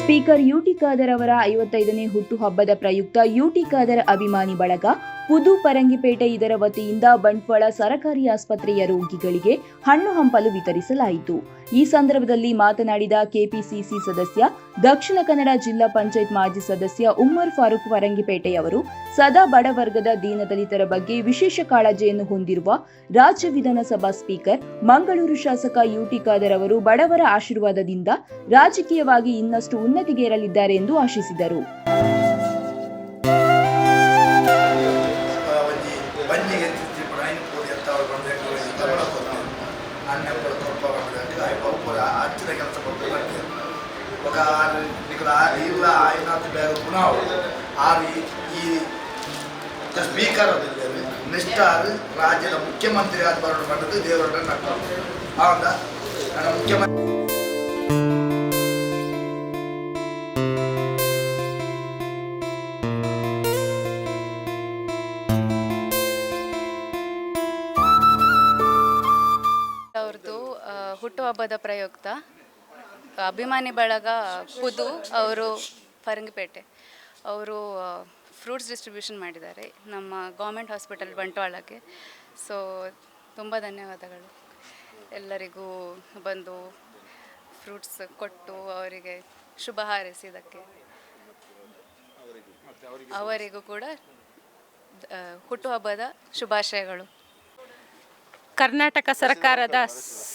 Speaker UT Khader ಅವರ ಐವತ್ತೈದನೇ ಹುಟ್ಟುಹಬ್ಬದ ಪ್ರಯುಕ್ತ ಯುಟಿ ಖಾದರ್ ಅಭಿಮಾನಿ ಬಳಗ ಪುದು ಪರಂಗಿಪೇಟೆ ಇದರ ವತಿಯಿಂದ ಬಂಟ್ವಾಳ ಸರಕಾರಿ ಆಸ್ಪತ್ರೆಯ ರೋಗಿಗಳಿಗೆ ಹಣ್ಣು ಹಂಪಲು ವಿತರಿಸಲಾಯಿತು. ಈ ಸಂದರ್ಭದಲ್ಲಿ ಮಾತನಾಡಿದ ಕೆಪಿಸಿಸಿ ಸದಸ್ಯ, ದಕ್ಷಿಣ ಕನ್ನಡ ಜಿಲ್ಲಾ ಪಂಚಾಯತ್ ಮಾಜಿ ಸದಸ್ಯ ಉಮ್ಮರ್ ಫಾರೂಕ್ ಪರಂಗಿಪೇಟೆಯವರು ಸದಾ ಬಡವರ್ಗದ ದೀನದಲಿತರ ಬಗ್ಗೆ ವಿಶೇಷ ಕಾಳಜಿಯನ್ನು ಹೊಂದಿರುವ ರಾಜ್ಯ ವಿಧಾನಸಭಾ ಸ್ಪೀಕರ್ ಮಂಗಳೂರು ಶಾಸಕ ಯುಟಿ ಖಾದರ್ ಅವರು ಬಡವರ ಆಶೀರ್ವಾದದಿಂದ ರಾಜಕೀಯವಾಗಿ ಇನ್ನಷ್ಟು ಉನ್ನತಿಗೇರಲಿದ್ದಾರೆ ಎಂದು ಆಶಿಸಿದರು. ಅಣ್ಣಪ್ಪಳ ಕೊಪ್ಪ ಬಂದಾಗ ಒಬ್ಬರ ಹಚ್ಚಿದ ಕೆಲಸ ಕೊಟ್ಟು ಬರ್ತಾರೆ ఒక ఆరు ఇక్కడ ಇಲ್ಲ ಐನಾತ್ ಬೇರೆ ಗುಣ ಆರು ಈ- ಈ ಸ್ಪೀಕರ್ ಅದಿಲ್ಲ ನೆಕ್ಸ್ಟ್ ಆರು ರಾಜ್ಯದ ಮುಖ್ಯಮಂತ್ರಿ ಆದ ಬರೋಣ ಮಾಡಿದ್ದು ದೇವರ ಹುಟ್ಟುಹಬ್ಬದ ಪ್ರಯುಕ್ತ ಅಭಿಮಾನಿ ಬಳಗ ಪುದು ಅವರು ಫರಂಗಿಪೇಟೆ. ಅವರು ಫ್ರೂಟ್ಸ್ ಡಿಸ್ಟ್ರಿಬ್ಯೂಷನ್ ಮಾಡಿದ್ದಾರೆ ನಮ್ಮ ಗೌರ್ಮೆಂಟ್ ಹಾಸ್ಪಿಟಲ್ ಬಂಟ್ವಾಳಕ್ಕೆ. ಸೊ ತುಂಬ ಧನ್ಯವಾದಗಳು. ಎಲ್ಲರಿಗೂ ಬಂದು ಫ್ರೂಟ್ಸ್ ಕೊಟ್ಟು ಅವರಿಗೆ ಶುಭ ಹಾರೈಸಿದ್ದಕ್ಕೆ. ಅವರಿಗೂ ಕೂಡ ಹುಟ್ಟುಹಬ್ಬದ ಶುಭಾಶಯಗಳು. ಕರ್ನಾಟಕ ಸರ್ಕಾರದ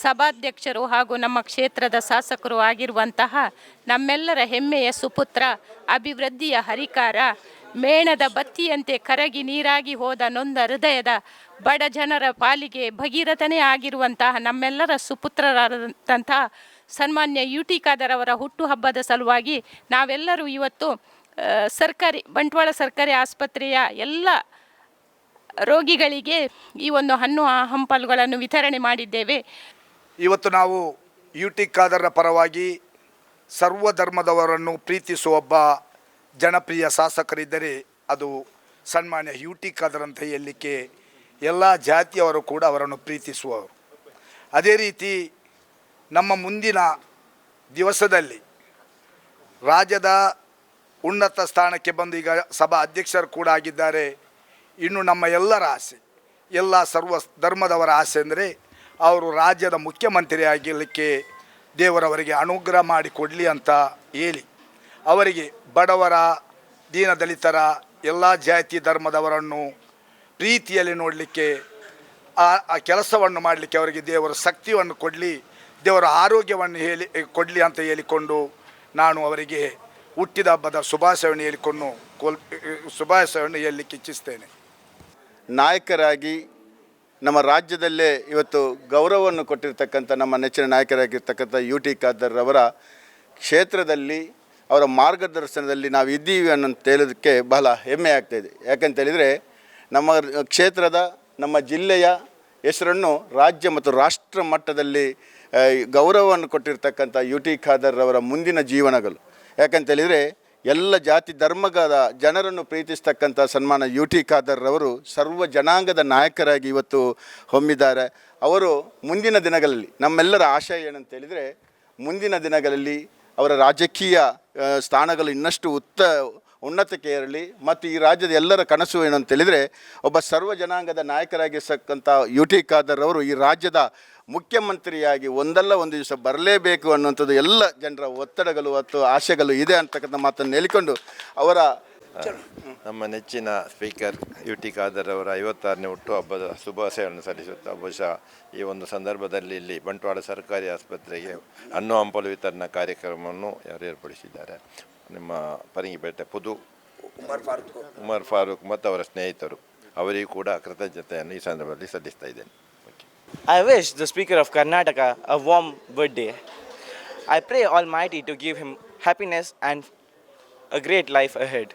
ಸಭಾಧ್ಯಕ್ಷರು ಹಾಗೂ ನಮ್ಮ ಕ್ಷೇತ್ರದ ಶಾಸಕರು ಆಗಿರುವಂತಹ ನಮ್ಮೆಲ್ಲರ ಹೆಮ್ಮೆಯ ಸುಪುತ್ರ, ಅಭಿವೃದ್ಧಿಯ ಹರಿಕಾರ, ಮೇಣದ ಬತ್ತಿಯಂತೆ ಕರಗಿ ನೀರಾಗಿ ಹೋದ ನೊಂದ ಹೃದಯದ ಬಡ ಜನರ ಪಾಲಿಗೆ ಭಗೀರಥನೇ ಆಗಿರುವಂತಹ ನಮ್ಮೆಲ್ಲರ ಸುಪುತ್ರರಾದಂತಹ ಸನ್ಮಾನ್ಯ ಯು ಟಿ ಖಾದರ್ ಅವರ ಹುಟ್ಟುಹಬ್ಬದ ಸಲುವಾಗಿ ನಾವೆಲ್ಲರೂ ಇವತ್ತು ಸರ್ಕಾರಿ ಬಂಟ್ವಾಳ ಸರ್ಕಾರಿ ಆಸ್ಪತ್ರೆಯ ಎಲ್ಲ ರೋಗಿಗಳಿಗೆ ಈ ಒಂದು ಹಣ್ಣು ಹಂಪಲುಗಳನ್ನು ವಿತರಣೆ ಮಾಡಿದ್ದೇವೆ. ಇವತ್ತು ನಾವು ಯುಟಿ ಖಾದರ್ರ ಪರವಾಗಿ ಸರ್ವ ಧರ್ಮದವರನ್ನು ಪ್ರೀತಿಸುವ ಒಬ್ಬ ಜನಪ್ರಿಯ ಶಾಸಕರಿದ್ದರೆ ಅದು ಸನ್ಮಾನ್ಯ ಯುಟಿ ಅಂತ ಹೇಳಲಿಕ್ಕೆ ಎಲ್ಲ ಜಾತಿಯವರು ಕೂಡ ಅವರನ್ನು ಪ್ರೀತಿಸುವವರು. ಅದೇ ರೀತಿ ನಮ್ಮ ಮುಂದಿನ ದಿವಸದಲ್ಲಿ ರಾಜ್ಯದ ಉನ್ನತ ಸ್ಥಾನಕ್ಕೆ ಬಂದು ಈಗ ಸಭಾ ಅಧ್ಯಕ್ಷರು ಕೂಡ ಆಗಿದ್ದಾರೆ. ಇನ್ನು ನಮ್ಮ ಎಲ್ಲರ ಆಸೆ, ಎಲ್ಲ ಸರ್ವ ಧರ್ಮದವರ ಆಸೆ ಅಂದರೆ ಅವರು ರಾಜ್ಯದ ಮುಖ್ಯಮಂತ್ರಿ ಆಗಲಿಕ್ಕೆ ದೇವರವರಿಗೆ ಅನುಗ್ರಹ ಮಾಡಿ ಕೊಡಲಿ ಅಂತ ಹೇಳಿ. ಅವರಿಗೆ ಬಡವರ ದೀನದಲಿತರ ಎಲ್ಲ ಜಾತಿ ಧರ್ಮದವರನ್ನು ಪ್ರೀತಿಯಲ್ಲಿ ನೋಡಲಿಕ್ಕೆ, ಆ ಆ ಕೆಲಸವನ್ನು ಮಾಡಲಿಕ್ಕೆ ಅವರಿಗೆ ದೇವರ ಶಕ್ತಿಯನ್ನು ಕೊಡಲಿ, ದೇವರ ಆರೋಗ್ಯವನ್ನು ಹೇಳಿ, ಕೊಡಲಿ ಅಂತ ಹೇಳಿಕೊಂಡು ನಾನು ಅವರಿಗೆ ಹುಟ್ಟಿದ ಹಬ್ಬದ ಶುಭಾಶಯವನ್ನು ಹೇಳಿಕೊಂಡು ಕೋಲ್, ಶುಭಾಶಯವನ್ನು ಹೇಳಲಿಕ್ಕೆ ಇಚ್ಛಿಸ್ತೇನೆ. ನಾಯಕರಾಗಿ ನಮ್ಮ ರಾಜ್ಯದಲ್ಲೇ ಇವತ್ತು ಗೌರವವನ್ನು ಕೊಟ್ಟಿರ್ತಕ್ಕಂಥ ನಮ್ಮ ನೆಚ್ಚಿನ ನಾಯಕರಾಗಿರ್ತಕ್ಕಂಥ ಯು ಟಿ ಖಾದರ್ ಅವರ ಕ್ಷೇತ್ರದಲ್ಲಿ, ಅವರ ಮಾರ್ಗದರ್ಶನದಲ್ಲಿ ನಾವು ಇದ್ದೀವಿ ಅನ್ನೋಂತ ಹೇಳೋದಕ್ಕೆ ಬಹಳ ಹೆಮ್ಮೆ ಆಗ್ತಾಯಿದೆ ಯಾಕಂತ ಹೇಳಿದರೆ ನಮ್ಮ ಕ್ಷೇತ್ರದ, ನಮ್ಮ ಜಿಲ್ಲೆಯ ಹೆಸರನ್ನು ರಾಜ್ಯ ಮತ್ತು ರಾಷ್ಟ್ರ ಮಟ್ಟದಲ್ಲಿ ಗೌರವವನ್ನು ಕೊಟ್ಟಿರ್ತಕ್ಕಂಥ ಯು ಟಿ ಖಾದರ್ ಅವರ ಮುಂದಿನ ಜೀವನಗಳು. ಯಾಕಂತ ಹೇಳಿದರೆ ಎಲ್ಲ ಜಾತಿ ಧರ್ಮಗಳ ಜನರನ್ನು ಪ್ರೀತಿಸ್ತಕ್ಕಂಥ ಸನ್ಮಾನ ಯು ಟಿ ಖಾದರ್ ಅವರು ಸರ್ವ ಜನಾಂಗದ ನಾಯಕರಾಗಿ ಇವತ್ತು ಹೊಮ್ಮಿದ್ದಾರೆ. ಅವರು ಮುಂದಿನ ದಿನಗಳಲ್ಲಿ, ನಮ್ಮೆಲ್ಲರ ಆಶಯ ಏನಂತ ಹೇಳಿದರೆ, ಮುಂದಿನ ದಿನಗಳಲ್ಲಿ ಅವರ ರಾಜಕೀಯ ಸ್ಥಾನಗಳು ಇನ್ನಷ್ಟು ಉತ್ತ ಉನ್ನತಕ್ಕೆ ಇರಲಿ ಮತ್ತು ಈ ರಾಜ್ಯದ ಎಲ್ಲರ ಕನಸು ಏನು ಅಂತ ಹೇಳಿದರೆ, ಒಬ್ಬ ಸರ್ವ ಜನಾಂಗದ ನಾಯಕರಾಗಿರ್ತಕ್ಕಂಥ ಯು ಟಿ ಖಾದರ್ ಅವರು ಈ ರಾಜ್ಯದ ಮುಖ್ಯಮಂತ್ರಿಯಾಗಿ ಒಂದಲ್ಲ ಒಂದು ದಿವಸ ಬರಲೇಬೇಕು ಅನ್ನುವಂಥದ್ದು ಎಲ್ಲ ಜನರ ಒತ್ತಡಗಳು ಮತ್ತು ಆಶೆಗಳು ಇದೆ ಅಂತಕ್ಕಂಥ ಮಾತನ್ನು ಹೇಳಿಕೊಂಡು ಅವರ ನಮ್ಮ ನೆಚ್ಚಿನ ಸ್ಪೀಕರ್ ಯು ಟಿ ಖಾದರ್ ಅವರ ಐವತ್ತಾರನೇ ಹುಟ್ಟುಹಬ್ಬದ ಶುಭಾಶಯವನ್ನು ಸಲ್ಲಿಸುತ್ತಾ ಬಹುಶಃ ಈ ಒಂದು ಸಂದರ್ಭದಲ್ಲಿ ಇಲ್ಲಿ ಬಂಟ್ವಾಳ ಸರ್ಕಾರಿ ಆಸ್ಪತ್ರೆಗೆ ಹಣ್ಣು ಹಂಪಲು ವಿತರಣಾ ಕಾರ್ಯಕ್ರಮವನ್ನು ಯಾರು ಏರ್ಪಡಿಸಿದ್ದಾರೆ? ನಿಮ್ಮ ಪರಂಗಿಪೇಟೆ ಪುದು ಉಮರ್ ಫಾರೂಕ್ ಮತ್ತು ಅವರ ಸ್ನೇಹಿತರು ಅವರಿಗೂ ಕೂಡ ಕೃತಜ್ಞತೆಯನ್ನು ಈ ಸಂದರ್ಭದಲ್ಲಿ ಸಲ್ಲಿಸ್ತಾ ಇದ್ದೇನೆ. Okay I wish the Speaker of Karnataka a warm birthday. I pray to to give him happiness a great life life ahead.